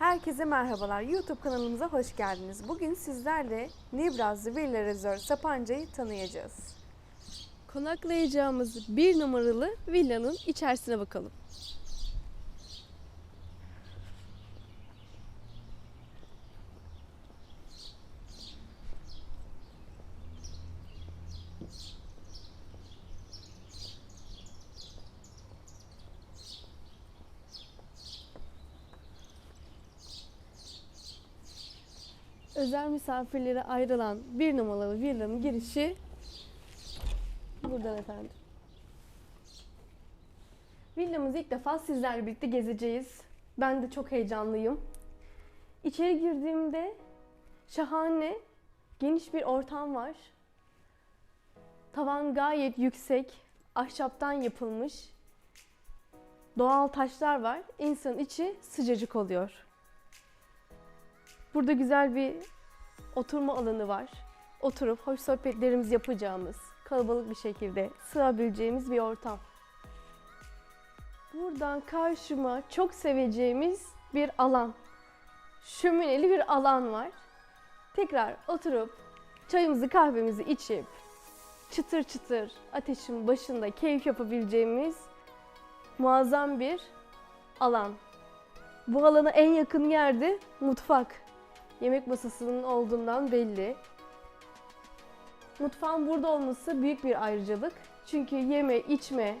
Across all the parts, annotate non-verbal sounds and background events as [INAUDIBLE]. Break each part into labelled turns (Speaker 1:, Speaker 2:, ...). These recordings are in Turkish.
Speaker 1: Herkese merhabalar. YouTube kanalımıza hoş geldiniz. Bugün sizlerle Nibrazlı Villa Resort Sapanca'yı tanıyacağız. Konaklayacağımız bir numaralı villanın içerisine bakalım. Özel misafirlere ayrılan bir numaralı villanın girişi buradan efendim. Villamızı ilk defa sizlerle birlikte gezeceğiz. Ben de çok heyecanlıyım. İçeri girdiğimde şahane, geniş bir ortam var. Tavan gayet yüksek, ahşaptan yapılmış. Doğal taşlar var. İnsanın içi sıcacık oluyor. Burada güzel bir oturma alanı var. Oturup hoş sohbetlerimizi yapacağımız, kalabalık bir şekilde sığabileceğimiz bir ortam. Buradan karşıma çok seveceğimiz bir alan. Şömineli bir alan var. Tekrar oturup çayımızı kahvemizi içip çıtır çıtır ateşin başında keyif yapabileceğimiz muazzam bir alan. Bu alana en yakın yerde mutfak. Yemek masasının olduğundan belli. Mutfağın burada olması büyük bir ayrıcalık. Çünkü yeme, içme,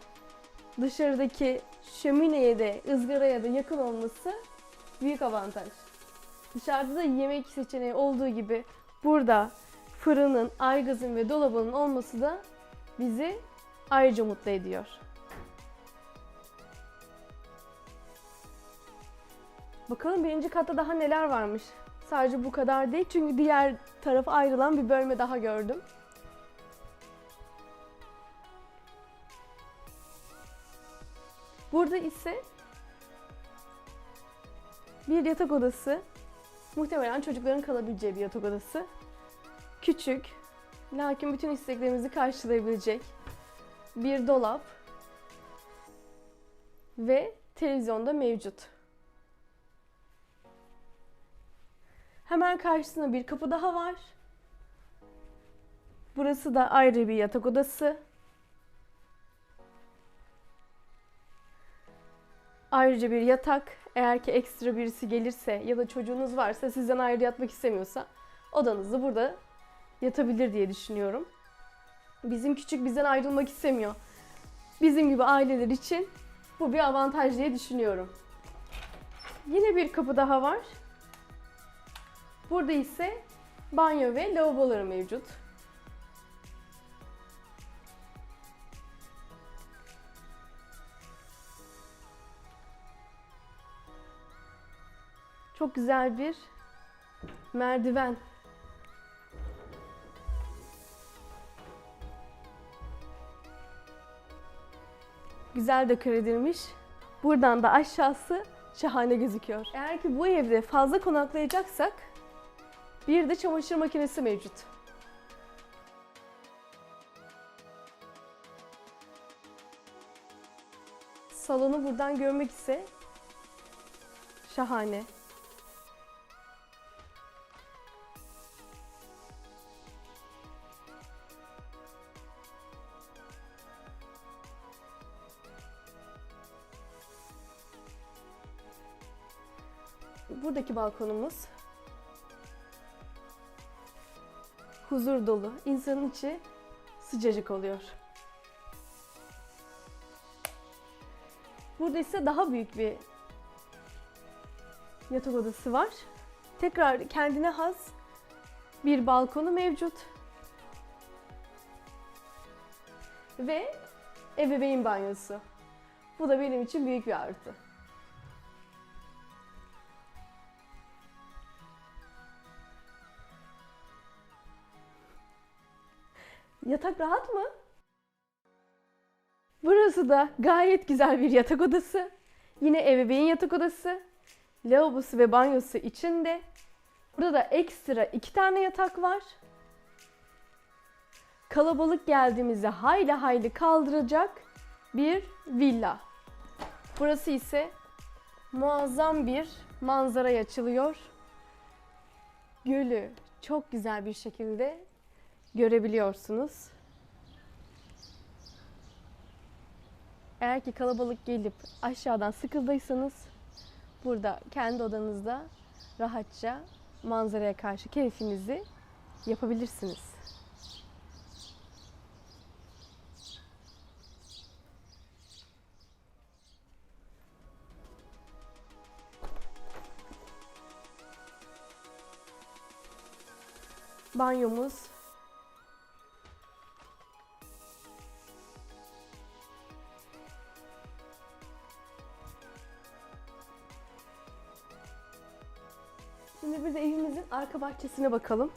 Speaker 1: dışarıdaki şömineye de, ızgaraya da yakın olması büyük avantaj. Dışarıda da yemek seçeneği olduğu gibi burada fırının, aygazın ve dolabının olması da bizi ayrıca mutlu ediyor. Bakalım birinci katta daha neler varmış. Sadece bu kadar değil çünkü diğer tarafa ayrılan bir bölme daha gördüm. Burada ise bir yatak odası. Muhtemelen çocukların kalabileceği bir yatak odası. Küçük, lakin bütün isteklerimizi karşılayabilecek bir dolap ve televizyonda mevcut. Hemen karşısında bir kapı daha var. Burası da ayrı bir yatak odası. Ayrıca bir yatak. Eğer ki ekstra birisi gelirse ya da çocuğunuz varsa sizden ayrı yatmak istemiyorsa odanızda burada yatabilir diye düşünüyorum. Bizim küçük bizden ayrılmak istemiyor. Bizim gibi aileler için bu bir avantaj diye düşünüyorum. Yine bir kapı daha var. Burada ise banyo ve lavaboları mevcut. Çok güzel bir merdiven. Güzel dekor edilmiş. Buradan da aşağısı şahane gözüküyor. Eğer ki bu evde fazla konaklayacaksak bir de çamaşır makinesi mevcut. Salonu buradan görmek ise şahane. Buradaki balkonumuz huzur dolu. İnsanın içi sıcacık oluyor. Burada ise daha büyük bir yatak odası var. Tekrar kendine has bir balkonu mevcut. Ve ebeveyn banyosu. Bu da benim için büyük bir artı. Yatak rahat mı? Burası da gayet güzel bir yatak odası. Yine ebeveyn yatak odası. Lavabosu ve banyosu içinde. Burada da ekstra iki tane yatak var. Kalabalık geldiğimizde hayli hayli kaldıracak bir villa. Burası ise muazzam bir manzaraya açılıyor. Gölü çok güzel bir şekilde görebiliyorsunuz. Eğer ki kalabalık gelip aşağıdan sıkıldıysanız burada kendi odanızda rahatça manzaraya karşı keyfinizi yapabilirsiniz. Banyomuz De evimizin arka bahçesine bakalım.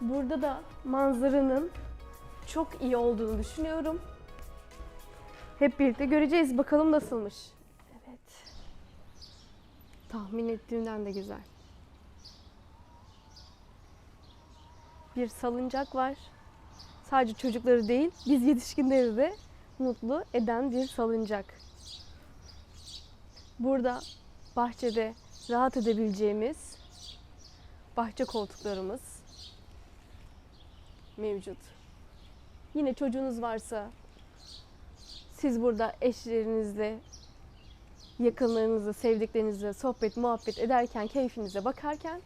Speaker 1: Burada da manzaranın çok iyi olduğunu düşünüyorum. Hep birlikte göreceğiz bakalım nasılmış. Evet. Tahmin ettiğimden de güzel. Bir salıncak var. Sadece çocukları değil, biz yetişkinleri de mutlu eden bir salıncak. Burada bahçede rahat edebileceğimiz bahçe koltuklarımız mevcut. Yine çocuğunuz varsa siz burada eşlerinizle, yakınlarınızla, sevdiklerinizle sohbet, muhabbet ederken, keyfinize bakarken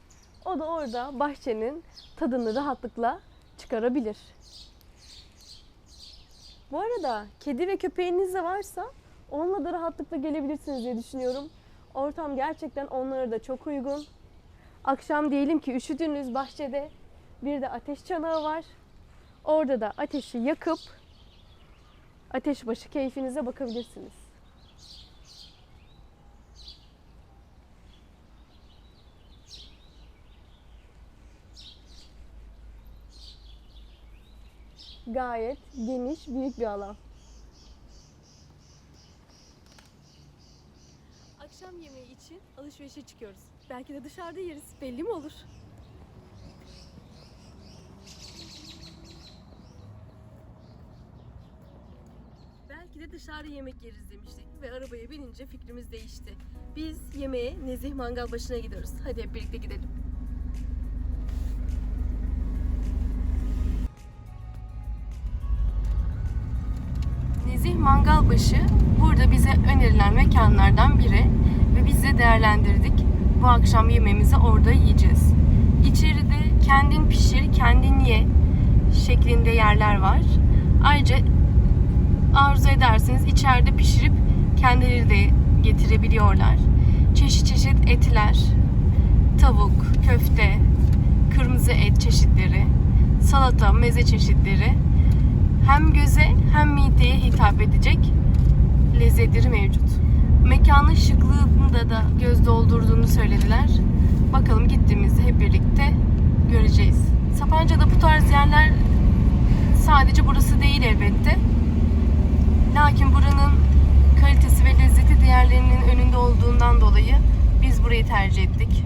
Speaker 1: o da orada bahçenin tadını rahatlıkla çıkarabilir. Bu arada kedi ve köpeğiniz de varsa onunla da rahatlıkla gelebilirsiniz diye düşünüyorum. Ortam gerçekten onlara da çok uygun. Akşam diyelim ki üşüdünüz bahçede bir de ateş çanağı var. Orada da ateşi yakıp ateş başı keyfinize bakabilirsiniz. Gayet geniş, büyük bir alan. Akşam yemeği için alışverişe çıkıyoruz. Belki de dışarıda yeriz. Belli mi olur? Belki de dışarıda yemek yeriz demiştik ve arabaya binince fikrimiz değişti. Biz yemeğe Nezih Mangal başına gidiyoruz. Hadi hep birlikte gidelim. Mangalbaşı burada bize önerilen mekanlardan biri ve biz de değerlendirdik. Bu akşam yemeğimizi orada yiyeceğiz. İçeride kendin pişir, kendin ye şeklinde yerler var. Ayrıca arzu ederseniz içeride pişirip kendileri de getirebiliyorlar. Çeşit çeşit etler, tavuk, köfte, kırmızı et çeşitleri, salata, meze çeşitleri hem göze hem mideye hitap edecek lezzetleri mevcut. Mekanın şıklığında da göz doldurduğunu söylediler. Bakalım gittiğimizde hep birlikte göreceğiz. Sapanca'da bu tarz yerler sadece burası değil elbette. Lakin buranın kalitesi ve lezzeti diğerlerinin önünde olduğundan dolayı biz burayı tercih ettik.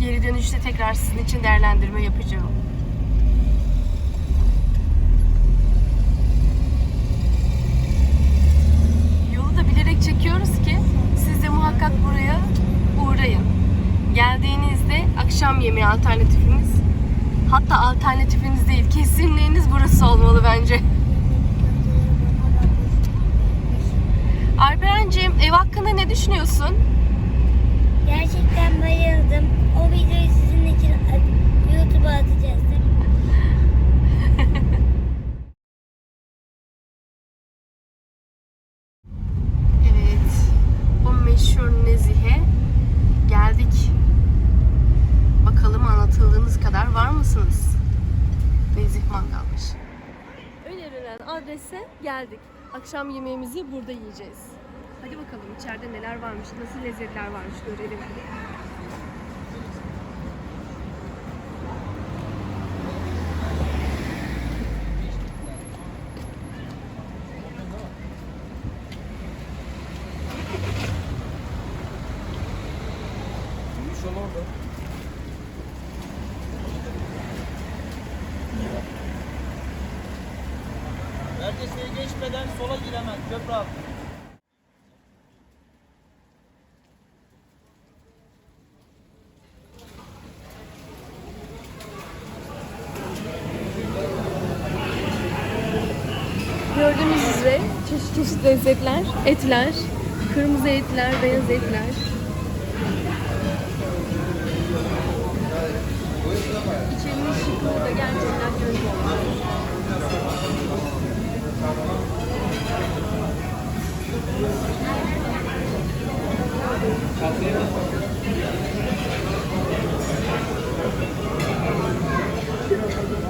Speaker 1: Geri dönüşte tekrar sizin için değerlendirme yapacağım. Da bilerek çekiyoruz ki siz de muhakkak buraya uğrayın. Geldiğinizde akşam yemeği alternatifiniz hatta alternatifiniz değil kesinliğiniz burası olmalı bence. Alperen'cim ev hakkında ne düşünüyorsun?
Speaker 2: Gerçekten bayıldım. O videoyu sizin için YouTube'a atacağız. değil mi?
Speaker 1: Evet. O meşhur Nezih'e geldik. Bakalım anlatıldığınız kadar var mısınız? Nezih Mangalmış. Önerilen adrese geldik. Akşam yemeğimizi burada yiyeceğiz. Hadi bakalım içeride neler varmış, nasıl lezzetler varmış görelim.
Speaker 3: Köprüyü geçmeden sola gir hemen köprü altı.
Speaker 1: Gördüğünüz üzere çeşit çeşit lezzetler, etler, kırmızı etler, beyaz etler. İçerinin şıklığı da gerçekten göz Yemeğimizi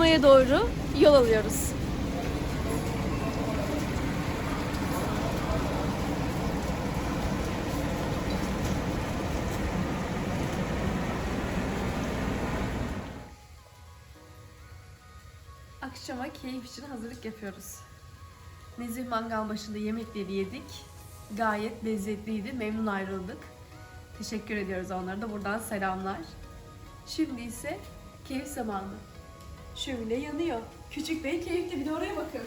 Speaker 1: Konaklamaya doğru yol alıyoruz. Akşama keyif için hazırlık yapıyoruz. Nezih mangal başında yemekleri yedik. Gayet lezzetliydi. Memnun ayrıldık. Teşekkür ediyoruz onlara da buradan selamlar. Şimdi ise keyif zamanı. Şöyle yanıyor. Küçük bey keyifli bir de oraya bakın.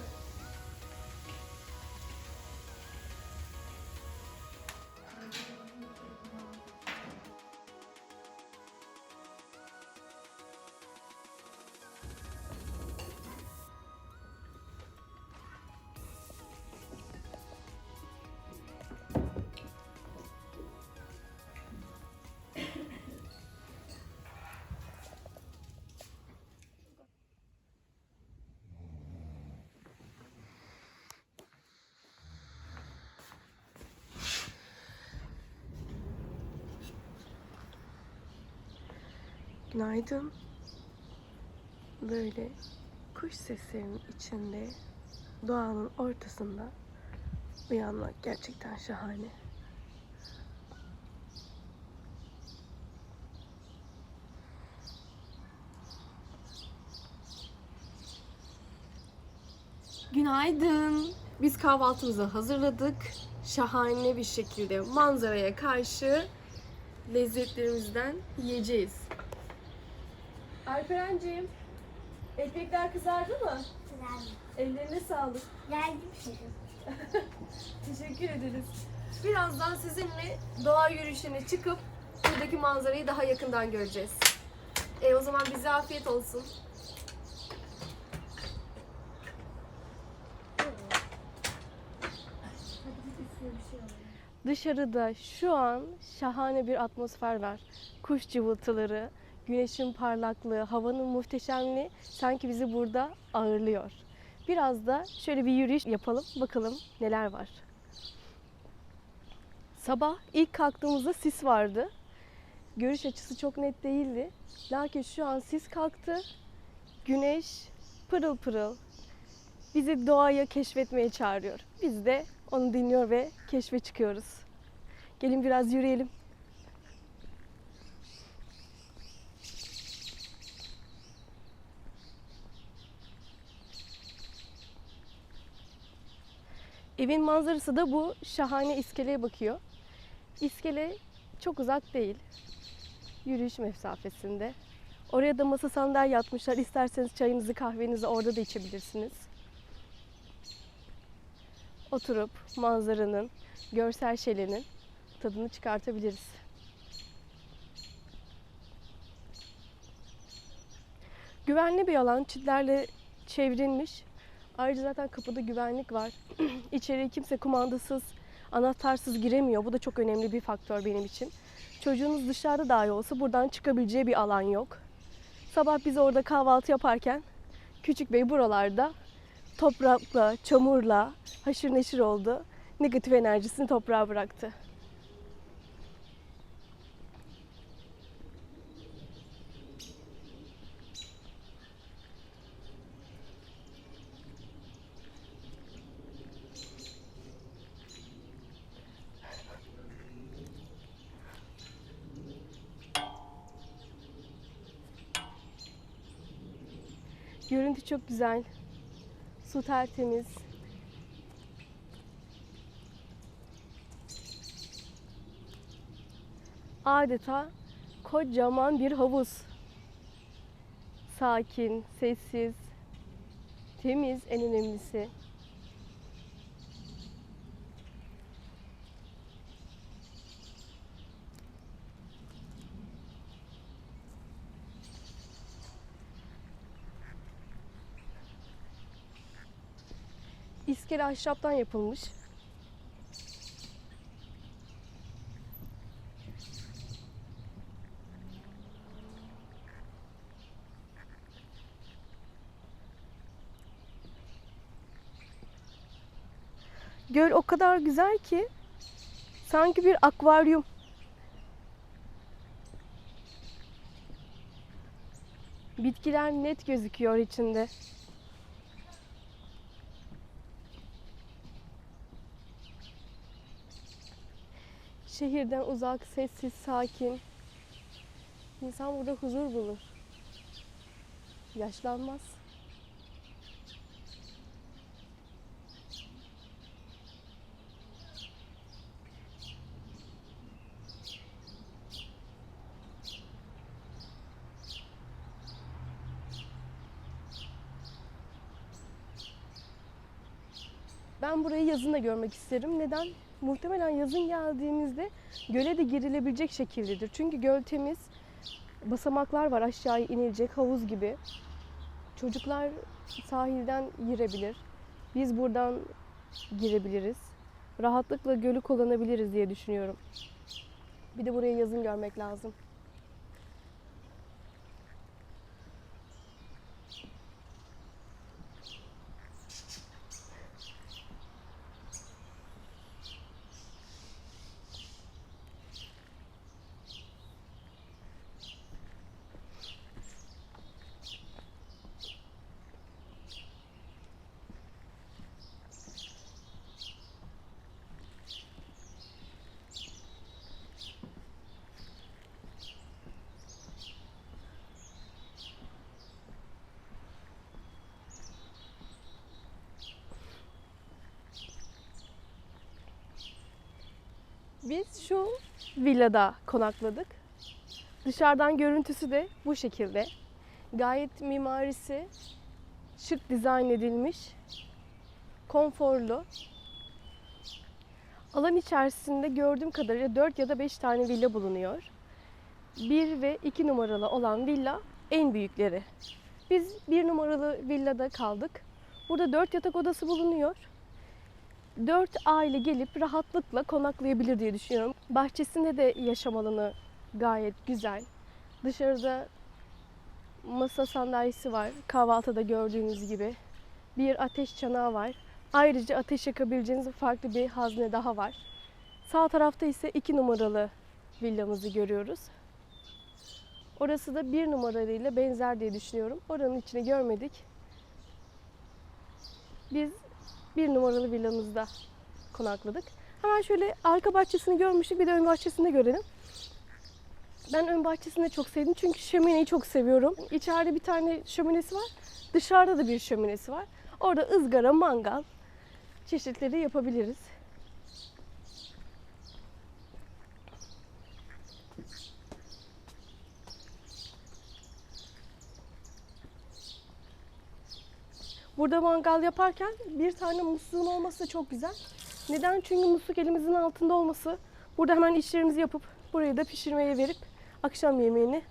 Speaker 1: Günaydın. Böyle kuş seslerinin içinde doğanın ortasında uyanmak gerçekten şahane. Günaydın. Biz kahvaltımızı hazırladık. Şahane bir şekilde manzaraya karşı lezzetlerimizden yiyeceğiz. Alperen'ciğim, ekmekler kızardı mı?
Speaker 2: Güzel.
Speaker 1: Ellerine sağlık.
Speaker 2: Geldim şefim. [LAUGHS]
Speaker 1: Teşekkür ederiz. Birazdan sizinle doğa yürüyüşüne çıkıp buradaki manzarayı daha yakından göreceğiz. E o zaman bize afiyet olsun. Dışarıda şu an şahane bir atmosfer var. Kuş cıvıltıları, Güneşin parlaklığı, havanın muhteşemliği sanki bizi burada ağırlıyor. Biraz da şöyle bir yürüyüş yapalım. Bakalım neler var. Sabah ilk kalktığımızda sis vardı. Görüş açısı çok net değildi. Lakin şu an sis kalktı. Güneş pırıl pırıl bizi doğaya keşfetmeye çağırıyor. Biz de onu dinliyor ve keşfe çıkıyoruz. Gelin biraz yürüyelim. Evin manzarası da bu şahane iskeleye bakıyor. İskele çok uzak değil. Yürüyüş mesafesinde. Oraya da masa sandalye yatmışlar. İsterseniz çayınızı kahvenizi orada da içebilirsiniz. Oturup manzaranın, görsel şelenin tadını çıkartabiliriz. Güvenli bir alan, çitlerle çevrilmiş. Ayrıca zaten kapıda güvenlik var. [CLEARS THROAT] İçeriye kimse kumandasız, anahtarsız giremiyor. Bu da çok önemli bir faktör benim için. Çocuğunuz dışarıda dahi olsa buradan çıkabileceği bir alan yok. Sabah biz orada kahvaltı yaparken Küçük Bey buralarda toprakla, çamurla haşır neşir oldu. Negatif enerjisini toprağa bıraktı. Çok güzel. Su tertemiz. Adeta kocaman bir havuz. Sakin, sessiz, temiz en önemlisi. İskele ahşaptan yapılmış. Göl o kadar güzel ki sanki bir akvaryum. Bitkiler net gözüküyor içinde. Şehirden uzak, sessiz, sakin. İnsan burada huzur bulur. Yaşlanmaz. Ben burayı yazın da görmek isterim. Neden? Muhtemelen yazın geldiğimizde göle de girilebilecek şekildedir. Çünkü göl temiz, basamaklar var aşağıya inilecek havuz gibi. Çocuklar sahilden girebilir. Biz buradan girebiliriz. Rahatlıkla gölü kullanabiliriz diye düşünüyorum. Bir de burayı yazın görmek lazım. Biz şu villada konakladık. Dışarıdan görüntüsü de bu şekilde. Gayet mimarisi şık dizayn edilmiş. Konforlu. Alan içerisinde gördüğüm kadarıyla 4 ya da 5 tane villa bulunuyor. 1 ve 2 numaralı olan villa en büyükleri. Biz 1 numaralı villada kaldık. Burada 4 yatak odası bulunuyor. 4 aile gelip rahatlıkla konaklayabilir diye düşünüyorum. Bahçesinde de yaşam alanı gayet güzel. Dışarıda masa sandalyesi var. Kahvaltıda gördüğünüz gibi. Bir ateş çanağı var. Ayrıca ateş yakabileceğiniz farklı bir hazne daha var. Sağ tarafta ise iki numaralı villamızı görüyoruz. Orası da bir numaralıyla benzer diye düşünüyorum. Oranın içini görmedik. Biz bir numaralı villamızda konakladık. Hemen şöyle arka bahçesini görmüştük. Bir de ön bahçesini de görelim. Ben ön bahçesini de çok sevdim çünkü şömineyi çok seviyorum. İçeride bir tane şöminesi var. Dışarıda da bir şöminesi var. Orada ızgara, mangal çeşitleri yapabiliriz. Burada mangal yaparken bir tane musluğun olması çok güzel. Neden? Çünkü musluk elimizin altında olması. Burada hemen işlerimizi yapıp burayı da pişirmeye verip akşam yemeğini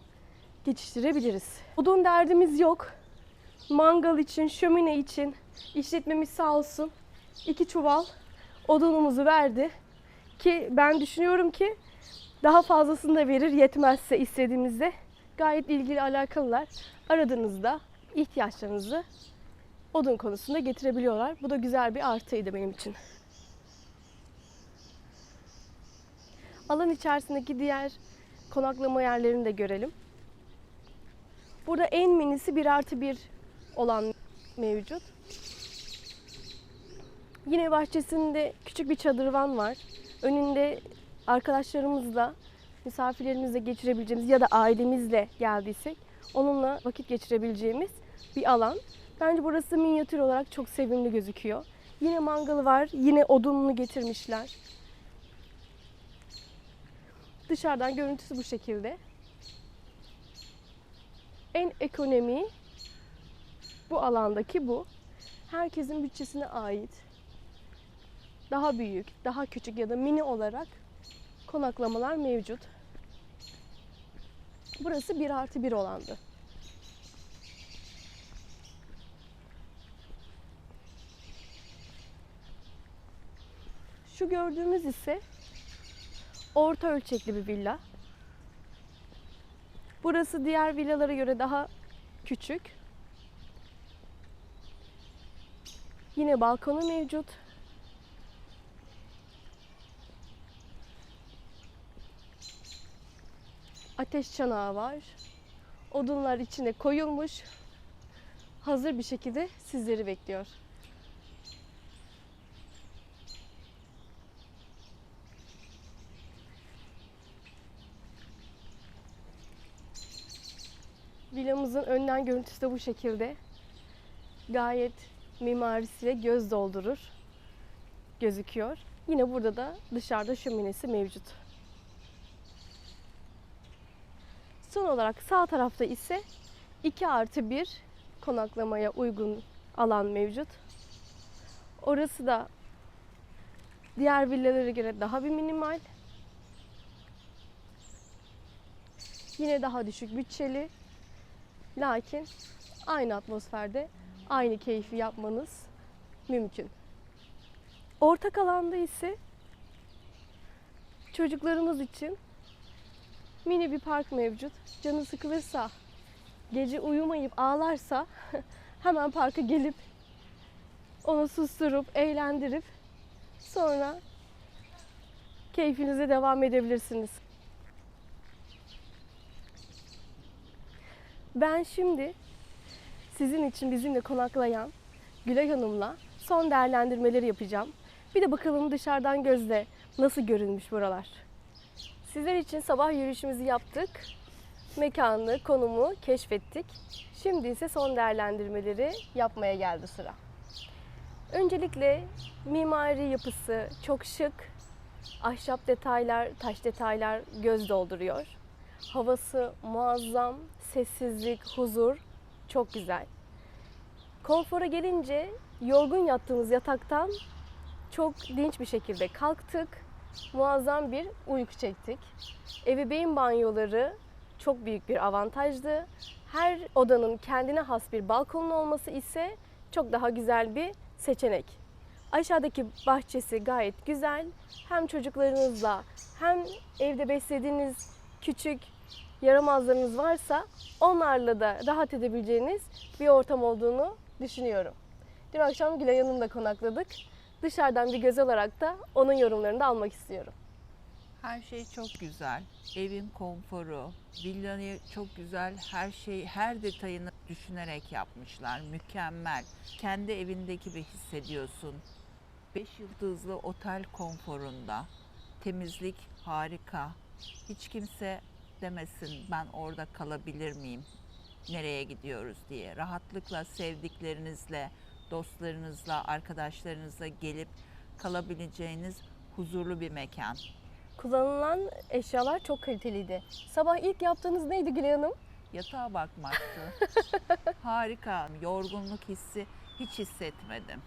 Speaker 1: geçiştirebiliriz. Odun derdimiz yok. Mangal için, şömine için işletmemiz sağ olsun iki çuval odunumuzu verdi. Ki ben düşünüyorum ki daha fazlasını da verir yetmezse istediğimizde. Gayet ilgili alakalılar. Aradığınızda ihtiyaçlarınızı odun konusunda getirebiliyorlar. Bu da güzel bir artıydı benim için. Alan içerisindeki diğer konaklama yerlerini de görelim. Burada en minisi 1 artı 1 olan mevcut. Yine bahçesinde küçük bir çadırvan var. Önünde arkadaşlarımızla, misafirlerimizle geçirebileceğimiz ya da ailemizle geldiysek onunla vakit geçirebileceğimiz bir alan. Bence burası minyatür olarak çok sevimli gözüküyor. Yine mangalı var, yine odununu getirmişler. Dışarıdan görüntüsü bu şekilde. En ekonomi bu alandaki bu. Herkesin bütçesine ait. Daha büyük, daha küçük ya da mini olarak konaklamalar mevcut. Burası 1 artı 1 olandı. Şu gördüğümüz ise orta ölçekli bir villa. Burası diğer villalara göre daha küçük. Yine balkonu mevcut. Ateş çanağı var. Odunlar içine koyulmuş. Hazır bir şekilde sizleri bekliyor. Villamızın önden görüntüsü de bu şekilde. Gayet mimarisiyle göz doldurur gözüküyor. Yine burada da dışarıda şöminesi mevcut. Son olarak sağ tarafta ise 2 artı 1 konaklamaya uygun alan mevcut. Orası da diğer villalara göre daha bir minimal. Yine daha düşük bütçeli. Lakin aynı atmosferde aynı keyfi yapmanız mümkün. Ortak alanda ise çocuklarımız için mini bir park mevcut. Canı sıkılırsa, gece uyumayıp ağlarsa [LAUGHS] hemen parka gelip onu susturup, eğlendirip sonra keyfinize devam edebilirsiniz. Ben şimdi sizin için bizimle konaklayan Gülay Hanım'la son değerlendirmeleri yapacağım. Bir de bakalım dışarıdan gözle nasıl görünmüş buralar. Sizler için sabah yürüyüşümüzü yaptık. Mekanı, konumu keşfettik. Şimdi ise son değerlendirmeleri yapmaya geldi sıra. Öncelikle mimari yapısı çok şık. Ahşap detaylar, taş detaylar göz dolduruyor. Havası muazzam, sessizlik, huzur çok güzel. Konfora gelince yorgun yattığımız yataktan çok dinç bir şekilde kalktık. Muazzam bir uyku çektik. Ebeveyn banyoları çok büyük bir avantajdı. Her odanın kendine has bir balkonun olması ise çok daha güzel bir seçenek. Aşağıdaki bahçesi gayet güzel. Hem çocuklarınızla hem evde beslediğiniz küçük yaramazlarınız varsa onlarla da rahat edebileceğiniz bir ortam olduğunu düşünüyorum. Dün akşam Gülay Hanım'la konakladık. Dışarıdan bir göz olarak da onun yorumlarını da almak istiyorum.
Speaker 3: Her şey çok güzel. Evin konforu, villayı çok güzel. Her şey, her detayını düşünerek yapmışlar. Mükemmel. Kendi evindeki gibi hissediyorsun. Beş yıldızlı otel konforunda. Temizlik harika. Hiç kimse demesin ben orada kalabilir miyim? Nereye gidiyoruz diye. Rahatlıkla sevdiklerinizle, dostlarınızla, arkadaşlarınızla gelip kalabileceğiniz huzurlu bir mekan.
Speaker 1: Kullanılan eşyalar çok kaliteliydi. Sabah ilk yaptığınız neydi Gülay Hanım?
Speaker 3: Yatağa bakmaktı. [LAUGHS] Harika. Yorgunluk hissi hiç hissetmedim.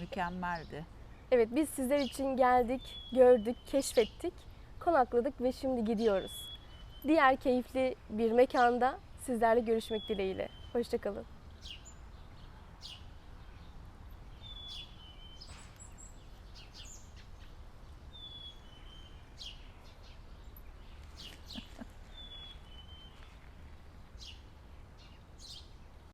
Speaker 3: Mükemmeldi.
Speaker 1: Evet biz sizler için geldik, gördük, keşfettik, konakladık ve şimdi gidiyoruz. Diğer keyifli bir mekanda sizlerle görüşmek dileğiyle. Hoşçakalın.